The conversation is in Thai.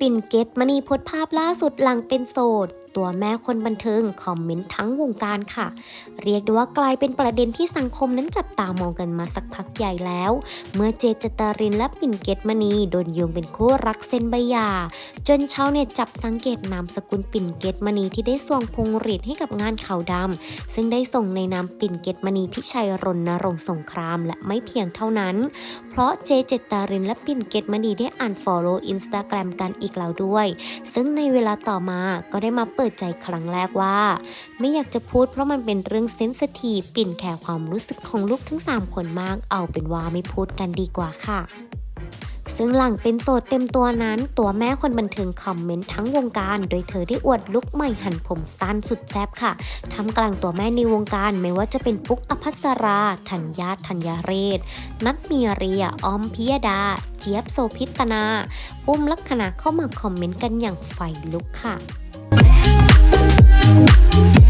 ปิ่นเกตมณีโพสภาพล่าสุดหลังเป็นโสด ตัวแม่คนบันเทิงคอมเมนต์ทั้งวงการค่ะ เรียกได้ว่ากลายเป็นประเด็นที่สังคมนั้นจับตามองกันมาสักพักใหญ่แล้ว เมื่อเจเจตารินและปิ่นเกตมณีโดนโยงเป็นคู่รักเซนใบยา จนชาวเน็ตจับสังเกตนามสกุลปิ่นเกตมณีที่ได้สวงพงรีดให้กับงานขาวดำซึ่งได้ส่งในนามปิ่นเกตมณีพิชัยรณรงค์สงครามและไม่เพียงเท่านั้น เพราะเจเจตารินและปิ่นเกตมณีได้อ่านฟอลโล่อินสตาแกรมกันอีกแล้วด้วย ซึ่งในเวลาต่อมาก็ได้มาเปิดใจครั้งแรกว่า ไม่อยากจะพูดเพราะมันเป็นเรื่องเซนสทีปิ่นแคร์ความรู้สึกของลูกทั้ง 3 คนมาก เอาเป็นว่าไม่พูดกันดีกว่าค่ะซึ่งหลังเป็นโสดเต็มตัวนั้น ตัวแม่คนบันเทิงคอมเมนต์ทั้งวงการ โดยเธอได้อวดลุคใหม่หันผมสั้นสุดแซ่บค่ะทำกลางตัวแม่ในวงการไม่ว่าจะเป็นปุ๊กอภัสรา ธัญญาธัญญาเรศ นัทมีเรียออมพิยดา เจี๊ยบโซพิตนา ปุ้มลักษณะเข้ามาคอมเมนต์กันอย่างไฟลุกค่ะ Música